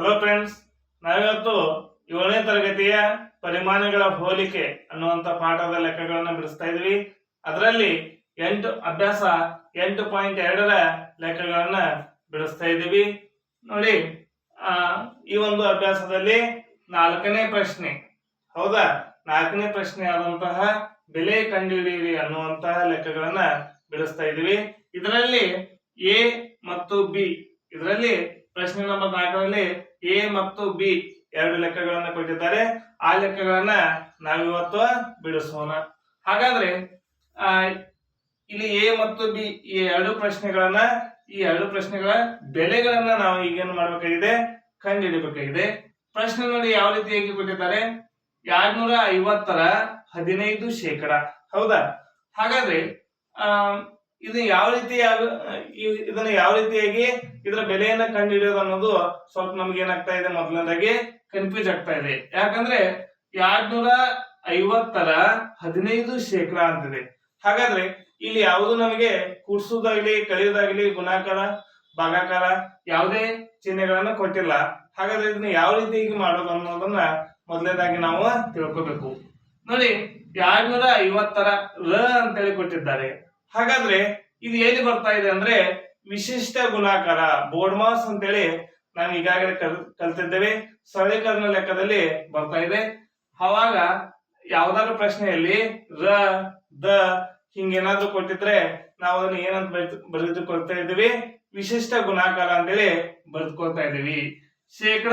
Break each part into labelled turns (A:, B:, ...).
A: Hello friends ನಾವಿವತ್ತು ಏಳನೇ ತರಗತಿಯ ಪರಿಮಾಣಗಳ ಹೋಲಿಕೆ ಅನ್ನುವಂತ ಪಾಠದ ಲೆಕ್ಕಗಳನ್ನು ಬಿಡಿಸ್ತಾ ಇದ್ವಿ. ಅದರಲ್ಲಿ ಎಂಟು ಅಭ್ಯಾಸ ಎಂಟು ಪಾಯಿಂಟ್ ಎರಡರ ಲೆಕ್ಕಗಳನ್ನ ಬಿಡಿಸ್ತಾ ಇದ್ದೀವಿ. ನೋಡಿ ಈ ಒಂದು ಅಭ್ಯಾಸದಲ್ಲಿ ನಾಲ್ಕನೇ ಪ್ರಶ್ನೆ. ಹೌದಾ? ನಾಲ್ಕನೇ ಪ್ರಶ್ನೆ ಆದಂತಹ ಬೆಲೆ ಕಂಡುಹಿಡಿಯಿರಿ ಅನ್ನುವಂತಹ ಲೆಕ್ಕಗಳನ್ನ ಬಿಡಿಸ್ತಾ ಇದ್ದೀವಿ. ಇದರಲ್ಲಿ ಎ ಮತ್ತು ಬಿ ಇದರಲ್ಲಿ ಪ್ರಶ್ನೆ ನಂಬರ್ ನಾಲ್ಕರಲ್ಲಿ ಎ ಮತ್ತು ಬಿ ಎರಡು ಲೆಕ್ಕಗಳನ್ನ ಕೊಟ್ಟಿದ್ದಾರೆ. ಆ ಲೆಕ್ಕಗಳನ್ನ ನಾವಿವತ್ತು ಬಿಡಿಸೋಣ. ಹಾಗಾದ್ರೆ ಇಲ್ಲಿ ಎ ಮತ್ತು ಬಿ ಈ ಎರಡು ಪ್ರಶ್ನೆಗಳನ್ನ, ಈ ಎರಡು ಪ್ರಶ್ನೆಗಳ ಬೆಲೆಗಳನ್ನ ನಾವು ಈಗೇನು ಮಾಡ್ಬೇಕಾಗಿದೆ? ಕಂಡುಹಿಡಿಬೇಕಾಗಿದೆ. ಪ್ರಶ್ನೆ ನೋಡಿ ಯಾವ ರೀತಿಯಾಗಿ ಕೊಟ್ಟಿದ್ದಾರೆ ಎರಡ್ನೂರ ಐವತ್ತರ ಹದಿನೈದು ಶೇಕಡ. ಹೌದಾ? ಹಾಗಾದ್ರೆ, ಆ ಇದು ಯಾವ ರೀತಿಯಾಗಿ ಇದನ್ನ ಯಾವ ರೀತಿಯಾಗಿ ಇದರ ಬೆಲೆಯನ್ನ ಕಂಡುಹಿಡಿಯೋದು ಅನ್ನೋದು ಸ್ವಲ್ಪ ನಮ್ಗೆ ಏನಾಗ್ತಾ ಇದೆ ಮೊದಲನೇದಾಗಿ ಕನ್ಫ್ಯೂಸ್ ಆಗ್ತಾ ಇದೆ. ಯಾಕಂದ್ರೆ ಎರಡ್ನೂರ ಐವತ್ತರ ಹದಿನೈದು ಶೇಕಡ ಅಂತಿದೆ. ಹಾಗಾದ್ರೆ ಇಲ್ಲಿ ಯಾವುದು ನಮಗೆ ಕೂಡ್ಸುದಾಗ್ಲಿ ಕಳೆಯೋದಾಗ್ಲಿ ಗುಣಾಕಾರ, ಭಾಗಾಕಾರ ಯಾವುದೇ ಚಿಹ್ನೆಗಳನ್ನ ಕೊಟ್ಟಿಲ್ಲ. ಹಾಗಾದ್ರೆ ಇದನ್ನ ಯಾವ ರೀತಿಯಾಗಿ ಮಾಡೋದು ಅನ್ನೋದನ್ನ ಮೊದಲನೇದಾಗಿ ನಾವು ತಿಳ್ಕೊಬೇಕು. ನೋಡಿ, ಎರಡ್ನೂರ ಐವತ್ತರ ರ ಅಂತೇಳಿ ಕೊಟ್ಟಿದ್ದಾರೆ. ಹಾಗಾದ್ರೆ ಇದು ಏನು ಬರ್ತಾ ಇದೆ ಅಂದ್ರೆ ವಿಶಿಷ್ಟ ಗುಣಾಕಾರ ಬೋರ್ಡ್ಮಾಸ್ ಅಂತೇಳಿ ನಾವು ಈಗಾಗಲೇ ಕಲ್, ಕಲ್ತಿದ್ದೇವೆ. ಸರಳೀಕರಣ ಲೆಕ್ಕದಲ್ಲಿ ಬರ್ತಾ ಇದೆ. ಅವಾಗ ಯಾವ್ದಾದ್ರು ಪ್ರಶ್ನೆಯಲ್ಲಿ ರ, ದ ಹಿಂಗೇನಾದ್ರೂ ಕೊಟ್ಟಿದ್ರೆ ನಾವು ಅದನ್ನ ಏನಂತ ಬರೆದು, ಬರೆದುಕೊಳ್ತಾ ಇದ್ದೀವಿ. ವಿಶಿಷ್ಟ ಗುಣಾಕಾರ ಅಂತೇಳಿ ಬರೆದುಕೊಳ್ತಾ ಇದ್ದೀವಿ. ಶೇಕಡ,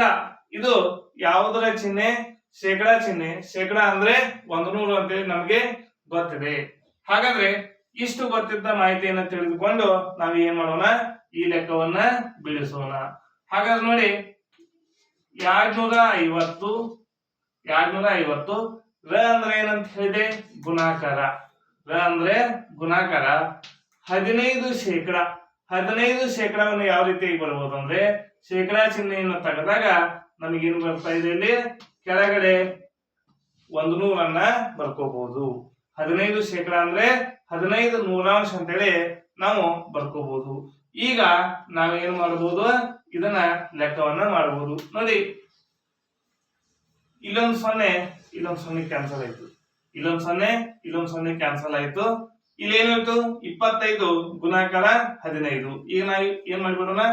A: ಇದು ಯಾವುದರ ಚಿಹ್ನೆ? ಶೇಕಡ ಚಿಹ್ನೆ. ಶೇಕಡ ಅಂದ್ರೆ ಒಂದು ನೂರು ಅಂತೇಳಿ ನಮಗೆ ಗೊತ್ತಿದೆ. ಹಾಗಾದ್ರೆ ಇಷ್ಟು ಗೊತ್ತಿದ್ದ ಮಾಹಿತಿಯನ್ನು ತಿಳಿದುಕೊಂಡು ನಾವು ಏನ್ ಮಾಡೋಣ? ಈ ಲೆಕ್ಕವನ್ನ ಬಿಡಿಸೋಣ. ಹಾಗಾದ್ರೆ ನೋಡಿ, ಎರಡ್ನೂರ ಐವತ್ತು ಎರಡ್ನೂರ ಐವತ್ತು, ರ ಅಂದ್ರೆ ಏನಂತ ಹೇಳಿದೆ? ಗುಣಾಕಾರ. ರ ಅಂದ್ರೆ ಗುಣಾಕಾರ. ಹದಿನೈದು ಶೇಕಡ. ಹದಿನೈದು ಶೇಕಡವನ್ನು ಯಾವ ರೀತಿಯಾಗಿ ಬರ್ಬೋದು ಅಂದ್ರೆ, ಶೇಕಡಾ ಚಿಹ್ನೆಯನ್ನು ತೆಗೆದಾಗ ನಮಗೇನು ಬರ್ತಾ ಇದೆ ಇಲ್ಲಿ? ಕೆಳಗಡೆ ಒಂದು ನೂರನ್ನ ಬರ್ಕೋಬಹುದು ಹದಿನೈದು ಶೇಕಡ ಅಂದ್ರೆ ಹದಿನೈದು ನೂರಾಂಶ ಅಂತೇಳಿ ನಾವು ಬರ್ಕೋಬಹುದು ಈಗ ನಾವೇನ್ ಮಾಡಬಹುದು ಇದನ್ನ ಲೆಕ್ಕವನ್ನ ಮಾಡಬಹುದು ನೋಡಿ, ಇಲ್ಲೊಂದು ಸೊನ್ನೆ ಇಲ್ಲೊಂದು ಸೊನ್ನೆ ಕ್ಯಾನ್ಸಲ್ ಆಯ್ತು. ಇಲ್ಲೊಂದು ಸೊನ್ನೆ ಇಲ್ಲೊಂದು ಸೊನ್ನೆ ಕ್ಯಾನ್ಸಲ್ ಆಯ್ತು. ಇಲ್ಲಿ ಏನಾಯ್ತು ಇಪ್ಪತ್ತೈದು ಗುಣಾಕಾರ ಹದಿನೈದು. ಈಗ ನಾವು ಏನ್ ಮಾಡ್ಬಿಡೋಣ?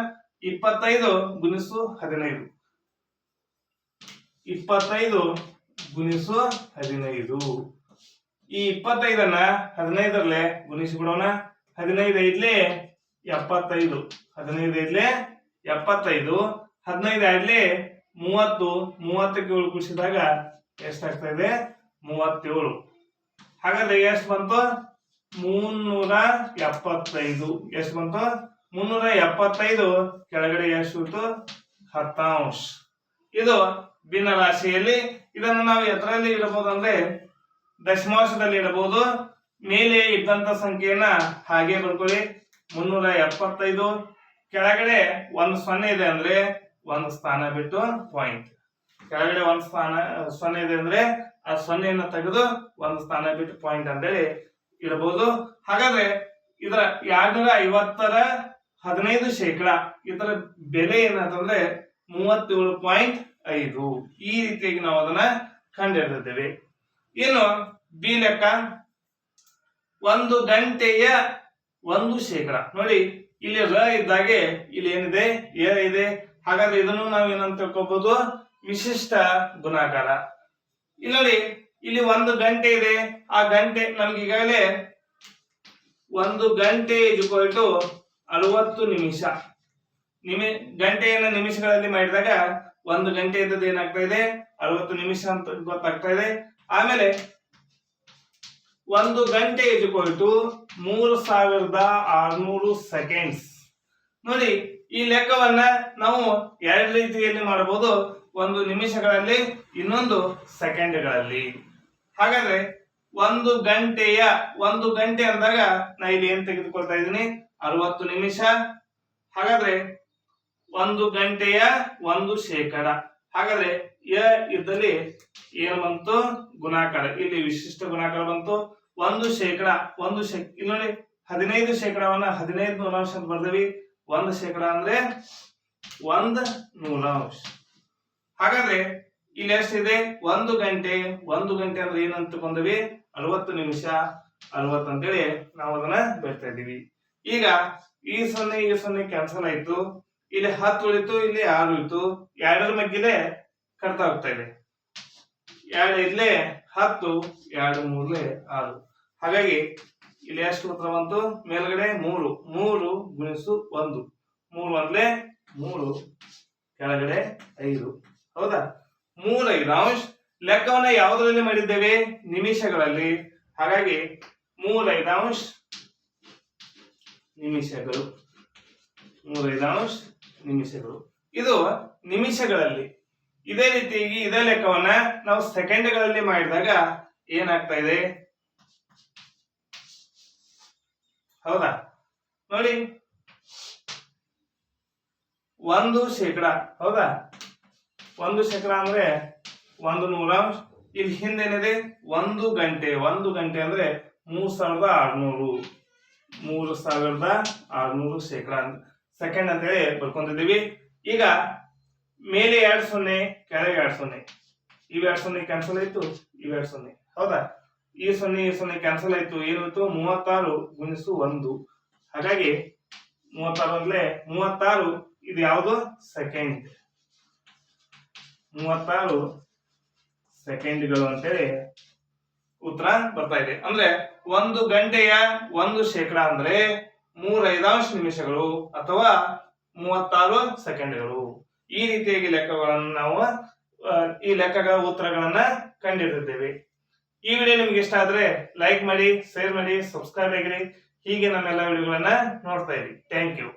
A: ಇಪ್ಪತ್ತೈದು ಗುಣಿಸು ಹದಿನೈದು. ಇಪ್ಪತ್ತೈದು ಗುಣಿಸು ಹದಿನೈದು. ಈ ಇಪ್ಪತ್ತೈದನ್ನ ಹದಿನೈದರಲ್ಲೇ ಗುಣಿಸಿಬಿಡೋಣ. ಹದಿನೈದು ಐದ್ಲಿ ಎಪ್ಪತ್ತೈದು. ಹದಿನೈದು ಐದ್ಲಿ ಎಪ್ಪತ್ತೈದು. ಹದಿನೈದು ಐದ್ಲಿ ಮೂವತ್ತು. ಮೂವತ್ತಕ್ಕೆ ಏಳು ಕೂಡಿಸಿದಾಗ ಎಷ್ಟಾಗ್ತಾ ಇದೆ ಮೂವತ್ತೇಳು. ಹಾಗಾದ್ರೆ ಎಷ್ಟು ಬಂತು? ಮುನ್ನೂರ ಎಪ್ಪತ್ತೈದು. ಎಷ್ಟು ಬಂತು? ಮುನ್ನೂರ ಎಪ್ಪತ್ತೈದು. ಕೆಳಗಡೆ ಎಷ್ಟು ಹತ್ತಾಂಶ. ಇದು ಭಿನ್ನ ರಾಶಿಯಲ್ಲಿ ಇದನ್ನು ನಾವು ಎತ್ತರಲ್ಲಿ ಇಡಬಹುದು ಅಂದ್ರೆ ದಶಮಾಂಶದಲ್ಲಿ ಇಡಬಹುದು. ಮೇಲೆ ಇದ್ದಂತ ಸಂಖ್ಯೆಯನ್ನ ಹಾಗೆ ಬರ್ಕೊಳ್ಳಿ. ಮುನ್ನೂರ ಎಪ್ಪತ್ತೈದು. ಕೆಳಗಡೆ ಒಂದು ಸೊನ್ನೆ ಇದೆ ಅಂದ್ರೆ ಒಂದು ಸ್ಥಾನ ಬಿಟ್ಟು ಪಾಯಿಂಟ್ ಕೆಳಗಡೆ ಒಂದು ಸ್ಥಾನ, ಸೊನ್ನೆ ಇದೆ ಅಂದ್ರೆ ಆ ಸೊನ್ನೆಯನ್ನ ತೆಗೆದು ಒಂದು ಸ್ಥಾನ ಬಿಟ್ಟು ಪಾಯಿಂಟ್ ಅಂತೇಳಿ ಇಡಬಹುದು. ಹಾಗಾದ್ರೆ ಇದರ ಎರಡ್ನೂರ ಐವತ್ತರ ಹದಿನೈದು ಶೇಕಡ, ಇದರ ಬೆಲೆ ಏನಂತಂದ್ರೆ ಮೂವತ್ತೇಳು ಪಾಯಿಂಟ್ ಐದು. ಈ ರೀತಿಯಾಗಿ ನಾವು ಅದನ್ನ ಕಂಡುಹಿಡಿದಿದ್ದೇವೆ ಇನ್ನು ಬಿ ಲೆಕ್ಕ. ಒಂದು ಗಂಟೆಯ ಒಂದು ಶೇಕಡ. ನೋಡಿ, ಇಲ್ಲಿ ರ ಇದ್ದಾಗೆ ಇಲ್ಲಿ ಏನಿದೆ? ಎ ಇದೆ. ಹಾಗಾದ್ರೆ ಇದನ್ನು ನಾವು ಏನಂತ ತಿಳ್ಕೋಬಹುದು ವಿಶಿಷ್ಟ ಗುಣಾಕಾರ. ಇಲ್ಲಿ ನೋಡಿ, ಇಲ್ಲಿ ಒಂದು ಗಂಟೆ ಇದೆ. ಆ ಗಂಟೆ ನಮ್ಗೆ ಈಗಾಗಲೇ ಒಂದು ಗಂಟೆ ಇಜುಕೊಲ್ ಟು ಅರವತ್ತು ನಿಮಿಷ. ನಿಮಿ, ಗಂಟೆಯನ್ನು ನಿಮಿಷಗಳಲ್ಲಿ ಮಾಡಿದಾಗ ಒಂದು ಗಂಟೆ ಇದ್ದದ್ದು ಏನಾಗ್ತಾ ಇದೆ? ಅರವತ್ತು ನಿಮಿಷ ಅಂತ ಗೊತ್ತಾಗ್ತಾ ಇದೆ. ಆಮೇಲೆ ಒಂದು ಗಂಟೆ ಟು ಮೂರು ಸಾವಿರದ ಆರ್ನೂರು ಸೆಕೆಂಡ್ಸ್ ನೋಡಿ, ಈ ಲೆಕ್ಕವನ್ನ ನಾವು ಎರಡು ರೀತಿಯಲ್ಲಿ ಮಾಡಬಹುದು. ಒಂದು ನಿಮಿಷಗಳಲ್ಲಿ, ಇನ್ನೊಂದು ಸೆಕೆಂಡ್ಗಳಲ್ಲಿ ಹಾಗಾದ್ರೆ, ಒಂದು ಗಂಟೆಯ, ಒಂದು ಗಂಟೆ ಅಂದಾಗ ನಾ ಇಲ್ಲಿ ಏನ್ ತೆಗೆದುಕೊಳ್ತಾ ಇದ್ದೀನಿ? ಅರವತ್ತು ನಿಮಿಷ. ಹಾಗಾದ್ರೆ, ಒಂದು ಗಂಟೆಯ ಒಂದು ಶೇಕಡ. ಹಾಗಾದ್ರೆ ಯ ಇದ್ದಲ್ಲಿ ಏನು ಬಂತು? ಗುಣಾಕಾರ. ಇಲ್ಲಿ ವಿಶಿಷ್ಟ ಗುಣಾಕಾರ ಬಂತು. ಒಂದು ಶೇಕಡ, ಒಂದು ಶೇ ಇಲ್ಲಿ ನೋಡಿ, ಹದಿನೈದು ಶೇಕಡವನ್ನ ಹದಿನೈದು ನೂರಾಂಶ ಅಂತ ಬರ್ದೇವಿ. ಒಂದು ಶೇಕಡ ಅಂದ್ರೆ ಒಂದ್ ನೂರಾಂಶ. ಹಾಗಾದ್ರೆ ಇಲ್ಲಿ ಎಷ್ಟಿದೆ? ಒಂದು ಗಂಟೆ. ಒಂದು ಗಂಟೆ ಅಂದ್ರೆ ಏನಂತ ಬಂದವಿ ಅರವತ್ತು ನಿಮಿಷ. ಅರವತ್ತು ಅಂತೇಳಿ ನಾವು ಅದನ್ನ ಬರ್ತಾ ಇದೀವಿ ಈಗ ಈ ಸೊನ್ನೆ ಈ ಸೊನ್ನೆ ಕ್ಯಾನ್ಸಲ್ ಆಯ್ತು. ಇಲ್ಲಿ ಹತ್ತು ಉಳಿತು, ಇಲ್ಲಿ ಆರು ಉಳಿತು. ಎರಡರ ಮಗ್ಗಿಲೆ ಕಟ್ತಾ ಆಗ್ತಾ ಇದೆ. ಎರಡು ಇಲ್ಲೇ ಹತ್ತು, ಎರಡು ಮೂರ್ಲೆ ಆರು. ಹಾಗಾಗಿ ಇಲ್ಲಿ ಎಷ್ಟು ಉತ್ತರ ಬಂತು? ಮೇಲ್ಗಡೆ ಮೂರು. ಮೂರು ಗುಣಿಸು ಒಂದು. ಮೂರು ಒಂದ್ಲೆ ಮೂರು, ಕೆಳಗಡೆ ಐದು. ಹೌದಾ? ಮೂರು ಅಂಶ ಲೆಕ್ಕವನ್ನ ಯಾವುದರಲ್ಲಿ ಮಾಡಿದ್ದೇವೆ? ನಿಮಿಷಗಳಲ್ಲಿ. ಹಾಗಾಗಿ ಮೂರು ಐದಾಂಶ ನಿಮಿಷಗಳು. ಮೂರು ಐದಾಂಶ ನಿಮಿಷಗಳು. ಇದು ನಿಮಿಷಗಳಲ್ಲಿ. ಇದೇ ರೀತಿಯಾಗಿ ಇದೇ ಲೆಕ್ಕವನ್ನ ನಾವು ಸೆಕೆಂಡ್ಗಳಲ್ಲಿ ಮಾಡಿದಾಗ ಏನಾಗ್ತಾ ಇದೆ? ಹೌದಾ? ನೋಡಿ. ಒಂದು ಶೇಕಡ, ಹೌದಾ? ಒಂದು ಶೇಕಡ ಅಂದ್ರೆ ಒಂದು ನೂರಾಂಶ ಇಲ್ಲಿ ಹಿಂದೇನಿದೆ? ಒಂದು ಗಂಟೆ ಒಂದು ಗಂಟೆ ಅಂದ್ರೆ ಮೂರ್ ಸಾವಿರದ ಆರ್ನೂರು. ಮೂರು ಸಾವಿರದ ಆರ್ನೂರು ಶೇಕಡ ಸೆಕೆಂಡ್ ಅಂತ ಹೇಳಿ ಬರ್ಕೊಂಡಿದ್ದೀವಿ ಈಗ ಮೇಲೆ ಎರಡ್ ಸೊನ್ನೆ, ಕೆಳಗೆ ಎರಡ್ ಸೊನ್ನೆ. ಇವ್ ಎರಡ್ ಸೊನ್ನೆ ಕ್ಯಾನ್ಸಲ್ ಆಯ್ತು ಇವ್ ಎರಡ್ ಸೊನ್ನೆ. ಹೌದಾ? ಈ ಸೊನ್ನೆ ಈ ಸೊನ್ನೆ ಕ್ಯಾನ್ಸಲ್ ಆಯ್ತು ಏನಾಯ್ತು ಮೂವತ್ತಾರು ಗುಣಿಸು ಒಂದು. ಹಾಗಾಗಿ ಮೂವತ್ತಾರು ಅಂದ್ರೆ ಮೂವತ್ತಾರು, ಇದು ಯಾವುದು? ಸೆಕೆಂಡ್ ಮೂವತ್ತಾರು ಸೆಕೆಂಡ್ಗಳು ಅಂತೇಳಿ ಉತ್ತರ ಬರ್ತಾ ಇದೆ. ಅಂದ್ರೆ ಒಂದು ಗಂಟೆಯ ಒಂದು ಶೇಕಡ ಅಂದ್ರೆ ಮೂರೈದಾಂಶ ನಿಮಿಷಗಳು ಅಥವಾ ಮೂವತ್ತಾರು ಸೆಕೆಂಡ್ಗಳು ಈ ರೀತಿಯಾಗಿ ಲೆಕ್ಕಗಳನ್ನು ನಾವು ಈ ಲೆಕ್ಕಗಳ ಉತ್ತರಗಳನ್ನ ಕಂಡಿರುತ್ತೇವೆ ಈ ವಿಡಿಯೋ ನಿಮ್ಗೆ ಇಷ್ಟ ಆದ್ರೆ ಲೈಕ್ ಮಾಡಿ ಶೇರ್ ಮಾಡಿ ಸಬ್ಸ್ಕ್ರೈಬ್ ಆಗಿರಿ. ಹೀಗೆ ನಮ್ಮೆಲ್ಲ ವಿಡಿಯೋಗಳನ್ನ ನೋಡ್ತಾ ಇರಿ. Thank you